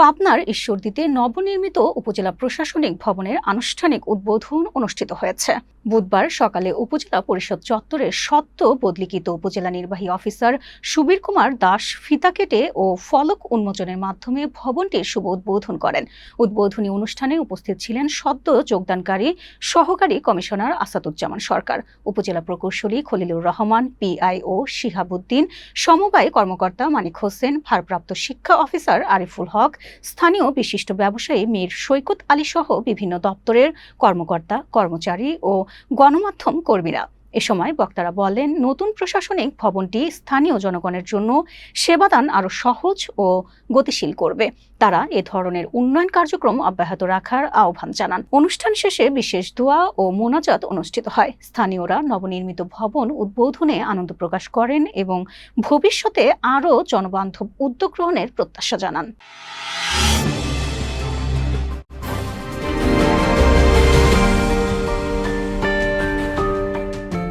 পাবনার ঈশ্বরদীতে নবনির্মিত উপজেলা প্রশাসনিক ভবনের আনুষ্ঠানিক উদ্বোধন অনুষ্ঠিত হয়েছে। বুধবার সকালে উপজেলা পরিষদ চত্বরে সদ্য বদলিকৃত উপজেলা নির্বাহী অফিসার সুবীর কুমার দাস ফিতা কেটে ও ফলক উন্মোচনের মাধ্যমে ভবনটির শুভ উদ্বোধন করেন। উদ্বোধনী অনুষ্ঠানে উপস্থিত ছিলেন সদ্য যোগদানকারী সহকারী কমিশনার আসাদুজ্জামান সরকার, উপজেলা প্রকৌশলী খলিলুর রহমান পিআইও শিহাবুদ্দিন, সমবায় কর্মকর্তা মানিক হোসেন, ভারপ্রাপ্ত শিক্ষা অফিসার আরিফুল হক স্থানীয় বিশিষ্ট ব্যবসায়ী মীর সৈকত আলী সহ বিভিন্ন দপ্তরের কর্মকর্তা, কর্মচারী ও গণমাধ্যম কর্মীরা। এ সময় বক্তারা বলেন, নতুন প্রশাসনিক ভবনটি স্থানীয় জনগণের জন্য সেবাদান আরও সহজ ও গতিশীল করবে। তারা এ ধরনের উন্নয়ন কার্যক্রম অব্যাহত রাখার আহ্বান জানান। অনুষ্ঠান শেষে বিশেষ দোয়া ও মোনাজাত অনুষ্ঠিত হয়। স্থানীয়রা নবনির্মিত ভবন উদ্বোধনে আনন্দ প্রকাশ করেন এবং ভবিষ্যতে আরও জনবান্ধব উদ্যোগ গ্রহণের প্রত্যাশা জানান। you